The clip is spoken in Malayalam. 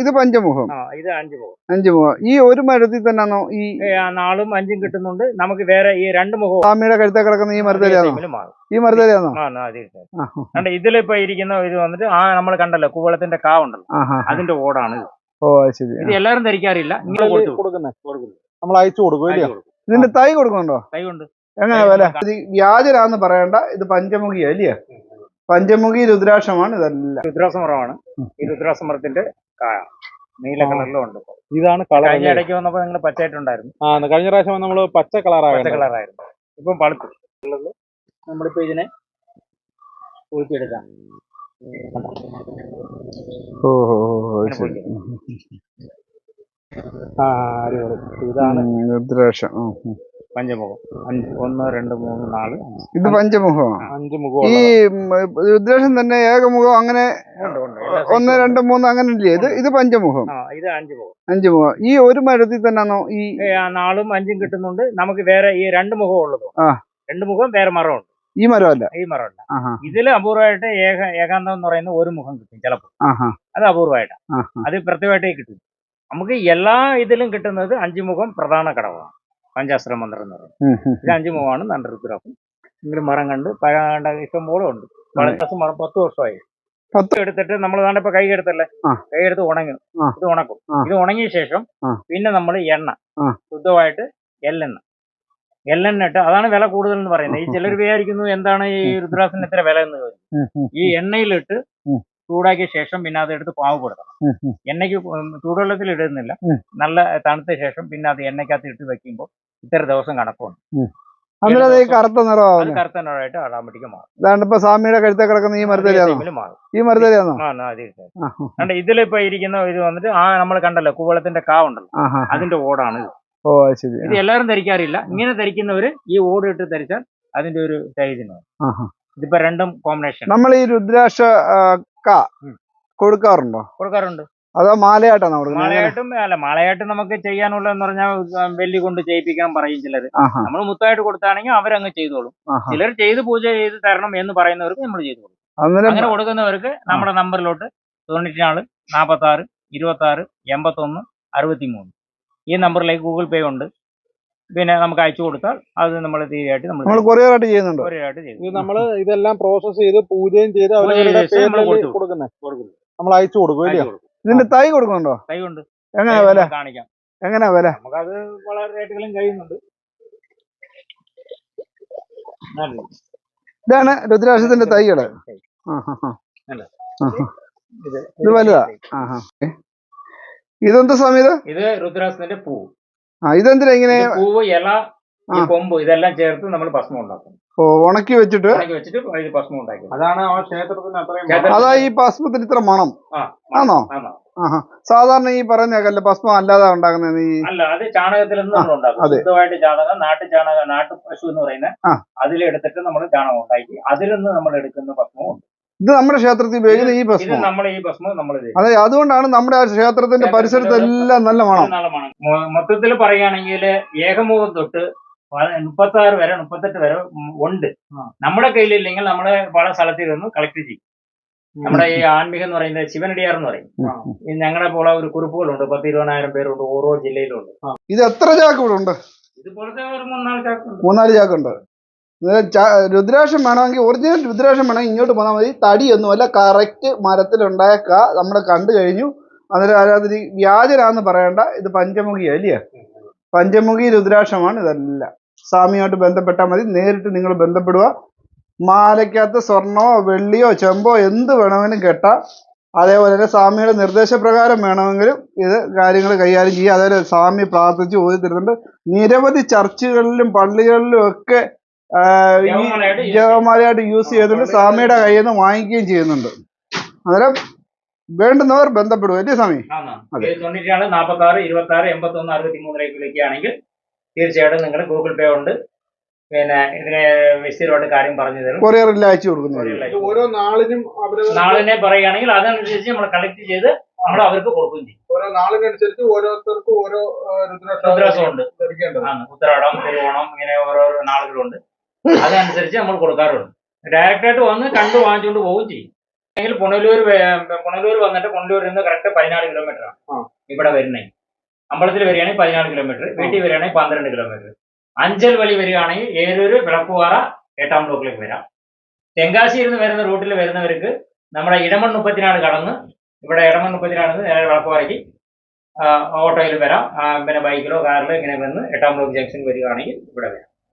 ഇത് പഞ്ചമുഖം. ആ ഇത് അഞ്ചുമുഖം. അഞ്ചുമുഖം. അഞ്ച് മുഖം ഈ ഒരു മരത്തിൽ തന്നെയാണോ ഈ ആ നാളും അഞ്ചും കിട്ടുന്നുണ്ട്. നമുക്ക് വേറെ ഈ രണ്ട് മുഖം സ്വാമിയുടെ കഴുത്തെ കിടക്കുന്ന ഈ മരത്തിലാണോ ഈ മരത്തിലാണോ. കണ്ട ഇതിലിപ്പോ ഇരിക്കുന്ന ഇത് വന്നിട്ട് ആ നമ്മൾ കണ്ടല്ലോ കൂവളത്തിന്റെ കാ ഉണ്ടല്ലോ അതിന്റെ ഓടാണ് ഇത്. ഓ അത് ശരി. ഇത് എല്ലാരും ധരിക്കാറില്ല. ഇങ്ങനെ കൊടുത്തു കൊടുക്കുന്നേ കൊടുക്കുന്നു. നമ്മൾ അയച്ചു കൊടുക്കും. ഇതിന്റെ തൈ കൊടുക്കുന്നുണ്ടോ? തൈ ഉണ്ട്. എങ്ങനെ വില? ഇത് വ്യാജരാന്ന് പറയണ്ട ഇത് പഞ്ചമുഖിയാ അല്ലയോ പഞ്ചമുഖി രുദ്രാക്ഷമാണ് ഇതല്ല. രുദ്രാസമരമാണ് ഈ രുദ്രാസമരത്തിന്റെ നീല കളറിലും ഉണ്ട് ഇതാണ് കളർ കഴിഞ്ഞ ഇടയ്ക്ക് വന്നപ്പോ നിങ്ങൾ പച്ചയായിട്ടുണ്ടായിരുന്നു. ആ കഴിഞ്ഞ പ്രാവശ്യം നമ്മൾ പച്ച പച്ച കളറായിരുന്നു. ഇപ്പം പളുത്തു നമ്മളിപ്പോ ഇതിനെ ഊറ്റിയെടുക്കാം ഓ ഓ ഓ ഇങ്ങനെ ശരി. ആ അടിപൊളി. ഇതാണ് ഉം, രുദ്രാക്ഷം ഉം, ഉം. പഞ്ചമുഖം. അഞ്ച് ഒന്ന് രണ്ട് മൂന്ന് നാല്. അഞ്ച്. ഇത് പഞ്ചമുഖമാണ് അഞ്ച് ഈ രുദ്രേഷം ഉം, രുദ്രാക്ഷം തന്നെ ഏകമുഖം അങ്ങനെ ഉണ്ട് ഉണ്ട്. എല്ലാ ഒന്ന് രണ്ട് മൂന്ന് അങ്ങനെ ഇല്ലേ? ഇത് ഇത് പഞ്ചമുഖം. ആ ഇത് അഞ്ച് മുഖം അഞ്ച് മുഖം ഈ ഒരു മരത്തിൽ തന്നെയാണോ ഈ നാളും അഞ്ചും കിട്ടുന്നുണ്ട്. നമുക്ക് വേറെ ഈ രണ്ട് മുഖം ഉള്ളത്. ആ. രണ്ട് മുഖം വേറെ മരമുണ്ട് ഈ മരമല്ല? ഈ മരമല്ല. ഇതിൽ ഇതിൽ അപൂർവമായിട്ട് ഏക ഏകാന്തം എന്ന് പറയുന്ന ഒരു മുഖം കിട്ടും ചിലപ്പോൾ. അത് അപൂർവമായിട്ടാണ് അത് പ്രത്യേകമായിട്ടേ കിട്ടും. നമുക്ക് എല്ലാ ഇതിലും കിട്ടുന്നത് അഞ്ച് മുഖം പ്രധാന കടവാണ് പഞ്ചാശ്ര മന്ത്രം എന്ന് പറയുന്നത്. ഇത് അഞ്ച് മുഖമാണ് നണ്ടരുദ്രാസം ഇങ്ങനെ മരം കണ്ട് പഴയ ഇഷ്ടം പോലെ ഉണ്ട്. മരം പത്ത് വർഷമായി. പത്ത് എടുത്തിട്ട് നമ്മൾ ദാണ്ട് ഇപ്പൊ കൈ എടുത്തല്ലേ. കൈ എടുത്ത് ഉണങ്ങും. ഇത് ഉണക്കും. ഇത് ഉണങ്ങിയ ശേഷം. പിന്നെ നമ്മൾ എണ്ണ. ശുദ്ധമായിട്ട് എല്ലെണ്ണ എല്ലെണ്ണ ഇട്ട് അതാണ് വില കൂടുതൽ എന്ന് പറയുന്നത് ഈ ചിലർ വിചാരിക്കുന്നു എന്താണ് ഈ രുദ്രാസിന് ഇത്ര വില എന്ന് ഉം, ഈ എണ്ണയിലിട്ട്. ചൂടാക്കിയ ശേഷം പിന്നെ അത് എടുത്ത് പാവപ്പെടുത്തണം ഉം. എണ്ണയ്ക്ക് ചൂടുവെള്ളത്തിൽ ഇടുന്നില്ല നല്ല തണുത്ത ശേഷം പിന്നെ അത് എണ്ണയ്ക്കകത്ത് ഇട്ട് വെക്കുമ്പോൾ ഇത്ര ദിവസം കണക്കുണ്ട് അന്നേരം അത് ഈ കറുത്ത അത് നിറമാവുന്നത് കറുത്തനായിട്ട് ഓട്ടോമാറ്റിക് മാറും. ഇതാണ്ട് ഇപ്പൊ സ്വാമിയുടെ കഴുത്തെ കിടക്കുന്ന ഈ മരത്തലയാണോ മാറും ഈ മരത്തലയാണോ. കണ്ട ഇതിലിപ്പോ ഇരിക്കുന്ന ഇത് വന്നിട്ട് ആ നമ്മൾ കണ്ടല്ലോ കൂവളത്തിന്റെ കാ ഉണ്ടല്ലോ അതിന്റെ ഓടാണ് ഓ ശരി. ഇത് എല്ലാരും ധരിക്കാറില്ല. ഇങ്ങനെ ധരിക്കുന്നവര് ഈ ഓട് ഇട്ട് ധരിച്ചാൽ അതിന്റെ ഒരു ചൈതന്യം ഇതിപ്പോ രണ്ടും കോമ്പിനേഷൻ നമ്മൾ ഈ രുദ്രാക്ഷ. കൊടുക്കാറുണ്ടോ? കൊടുക്കാറുണ്ട്. അതോ മാലയായിട്ടാണോ കൊടുക്കുന്നത്? മാലയായിട്ടും അല്ല മാലയായിട്ട് നമുക്ക് ചെയ്യാനുള്ള എന്ന് പറഞ്ഞാൽ വെല്ലി കൊണ്ട് ചെയ്യിപ്പിക്കാൻ പറയും ചിലർ നമ്മൾ മുത്തായിട്ട് കൊടുത്താണെങ്കിൽ അവരങ്ങ് ചെയ്തോളും. ചിലർ ചെയ്ത് പൂജ ചെയ്ത് തരണം എന്ന് പറയുന്നവർക്ക് നമ്മൾ ചെയ്തു കൊടുക്കും. അങ്ങനെ കൊടുക്കുന്നവർക്ക് നമ്മുടെ നമ്പറിലോട്ട് തൊണ്ണൂറ്റി നാല് നാൽപ്പത്തി ആറ് ഇരുപത്തി ആറ് എൺപത്തൊന്ന് അറുപത്തി മൂന്ന് ഈ നമ്പറിലേക്ക് ഗൂഗിൾ പേ ഉണ്ട്. പിന്നെ നമുക്ക് അയച്ചു കൊടുത്താൽ അത് നമ്മൾ തീരെയായിട്ട് നമ്മൾ നമ്മൾ കൊറിയർ ആയിട്ട് ചെയ്യുന്നുണ്ടോ? കൊറിയറായിട്ട് ചെയ്യും. ഇത് നമ്മൾ ഇതെല്ലാം പ്രോസസ് ചെയ്ത് പൂജയും ചെയ്ത് അവരുടെ നമ്മൾ അയച്ചു കൊടുക്കും. ഇതിന്റെ തൈ കൊടുക്കുന്നുണ്ടോ? കൈ ഉണ്ട്. എങ്ങനെ കൈ വില? കാണിക്കാം. എങ്ങനെ വില? നമുക്കത് വളരെ റേറ്റുകളും കഴിയുന്നുണ്ട്. ഇതാണ് രുദ്രാക്ഷത്തിന്റെ തൈകൾ. ഇത് വലുതാ? ഇതെന്ത് സ്വാമി ഇത്? രുദ്രാക്ഷത്തിന്റെ പൂ. ആ ഇതെന്തിനാ ഇങ്ങനെ പൂവ് ഇല. കൊമ്പ് ഇതെല്ലാം ചേർത്ത് നമ്മൾ ഭസ്മം ഉണ്ടാക്കും. ഉണക്കി വെച്ചിട്ട്? ഉണക്കി വെച്ചിട്ട് ഇത് ഉണ്ടാക്കി. അതാണ് ആ ക്ഷേത്രത്തിന് അത്രയും അതാ ഈ ഭസ്മത്തിന് ഇത്ര മണം. ആണോ? സാധാരണ ഈ പറയുന്നേക്കല്ലേ ഭസ്മം അല്ലാതെ ഉണ്ടാക്കുന്നത് ഈ അല്ല അത് ചാണകത്തിൽ. ശുദ്ധമായിട്ട് ചാണകം നാട്ടു ചാണകം നാട്ടു പശു എന്ന് പറയുന്ന ആ. അതിലെടുത്തിട്ട് നമ്മൾ ചാണകം ഉണ്ടാക്കി. അതിൽ നിന്ന് നമ്മൾ എടുക്കുന്ന ഭസ്മവും ഉണ്ട്. ഇത് നമ്മുടെ ക്ഷേത്രത്തിൽ ഉപയോഗിക്കുന്ന ഈ ഭസ്മം. നമ്മൾ ഈ ഭസ്മം നമ്മൾ അതെ അതുകൊണ്ടാണ് നമ്മുടെ ആ ക്ഷേത്രത്തിന്റെ പരിസരത്തെല്ലാം നല്ല മണം. മൊത്തത്തിൽ പറയുകയാണെങ്കിൽ ഏകമുഖം തൊട്ട് മുപ്പത്തി ആറ് വരെ മുപ്പത്തെട്ട് വരെ ഉണ്ട്. നമ്മുടെ കയ്യിലില്ലെങ്കിൽ നമ്മളെ പല സ്ഥലത്തിൽ നിന്ന് കളക്ട് ചെയ്യും. നമ്മുടെ ഈ ആത്മീകം എന്ന് പറയുന്നത് ശിവനടിയാർ എന്ന് പറയും. ഞങ്ങളുടെ പോലെ ഒരു കുറിപ്പുകളുണ്ട്. പത്ത് ഇരുപതിനായിരം പേരുണ്ട് ഓരോ ജില്ലയിലുണ്ട്. ഇത് എത്ര ചാക്ക് ഇവിടെ ഉണ്ട്? ഇതുപോലത്തെ ഒരു മൂന്നാൽ ചാക്കുണ്ട്. മൂന്നാൽ ചാക്കുണ്ട്. രുദ്രാക്ഷം വേണമെങ്കിൽ ഒറിജിനൽ രുദ്രാക്ഷം വേണമെങ്കിൽ ഇങ്ങോട്ട് പോന്നാൽ മതി. തടിയൊന്നുമല്ല കറക്റ്റ് മരത്തിലുണ്ടായ കാ നമ്മൾ കണ്ടു കഴിഞ്ഞു. അന്നേരം അതിനകത്ത് വ്യാജരാന്ന് പറയണ്ട. ഇത് പഞ്ചമുഖിയാ അല്ലയോ പഞ്ചമുഖി രുദ്രാക്ഷമാണ് ഇതെല്ലാം. സ്വാമിയുമായിട്ട് ബന്ധപ്പെട്ടാൽ മതി. നേരിട്ട് നിങ്ങൾ ബന്ധപ്പെടുക. മാലയ്ക്കകത്ത് സ്വർണമോ വെള്ളിയോ ചെമ്പോ എന്ത് വേണമെങ്കിലും കെട്ടാം. അതേപോലെ തന്നെ സ്വാമിയുടെ നിർദ്ദേശപ്രകാരം വേണമെങ്കിലും ഇത് കാര്യങ്ങൾ കൈകാര്യം ചെയ്യുക. അതേപോലെ സ്വാമി പ്രാർത്ഥിച്ച് ഓതി തരുന്നുണ്ട് നിരവധി ചർച്ചുകളിലും പള്ളികളിലും ഒക്കെ ഈ ജപമാലയായിട്ട് യൂസ് ചെയ്തിട്ട് സ്വാമിയുടെ കയ്യിൽ നിന്ന് വാങ്ങിക്കുകയും ചെയ്യുന്നുണ്ട്. അന്നേരം വേണ്ടുന്നവർ ബന്ധപ്പെടും അല്ലേ സ്വാമി? അതെ. ഇത് തൊണ്ണൂറ്റിനാല് നാൽപ്പത്തി ആറ് ഇരുപത്തി ആറ് എൺപത്തി ഒന്ന് അറുപത്തി മൂന്നിലേക്ക് വിളിക്കുകയാണെങ്കിൽ തീർച്ചയായിട്ടും നിങ്ങൾ ഗൂഗിൾ പേ ഉണ്ട് പിന്നെ ഇതിനെ വിസ്തീരോട് കാര്യം പറഞ്ഞു തരും. കൊറിയറിൽ അയച്ചു കൊടുക്കുന്നതായിരിക്കും ഓരോ നാളിനും നാളിനെ പറയുകയാണെങ്കിൽ അതനുസരിച്ച് നമ്മൾ കളക്ട് ചെയ്ത് നമ്മൾ അവർക്ക് കൊടുക്കുകയും ചെയ്യും. ഓരോ നാളിനനുസരിച്ച് ഓരോരുത്തർക്കും ഓരോ രുദ്രാക്ഷമുണ്ട്. ആണ് ഉത്തരാടം തിരുവോണം ഇങ്ങനെ ഓരോരോ നാളുകളുണ്ട്. അതനുസരിച്ച് നമ്മൾ കൊടുക്കാറുണ്ട്. ഡയറക്റ്റ് ആയിട്ട് വന്ന് കണ്ടു വാങ്ങിച്ചുകൊണ്ട് പോവുകയും ചെയ്യും. അല്ലെങ്കിൽ പുനലൂർ പുനലൂർ വന്നിട്ട് പുനലൂരിൽ നിന്ന് കറക്റ്റ് പതിനാല് കിലോമീറ്റർ ആണ്. ഇവിടെ വരുന്നത് അമ്പലത്തിൽ വരികയാണെങ്കിൽ പതിനാല് കിലോമീറ്റർ വീട്ടിൽ വരികയാണെങ്കിൽ പന്ത്രണ്ട് കിലോമീറ്റർ അഞ്ചൽ വഴി വരികയാണെങ്കിൽ ഏതൊരു വിളക്കുപാറ എട്ടാം ബ്ലോക്കിലേക്ക് വരാം. തെങ്കാശിയിൽ നിന്ന് വരുന്ന റൂട്ടിൽ വരുന്നവർക്ക് നമ്മുടെ ഇടമൺ മുപ്പത്തിനാട് കടന്ന് ഇവിടെ ഇടമൺ മുപ്പത്തിനാട് നിന്ന് നേരെ വിളക്കുപാറയ്ക്ക് ഓട്ടോയിൽ വരാം. പിന്നെ ബൈക്കിലോ കാറിലോ ഇങ്ങനെ വന്ന് എട്ടാം ബ്ലോക്ക് ജംഗ്ഷൻ വരികയാണെങ്കിൽ ഇവിടെ വരാം.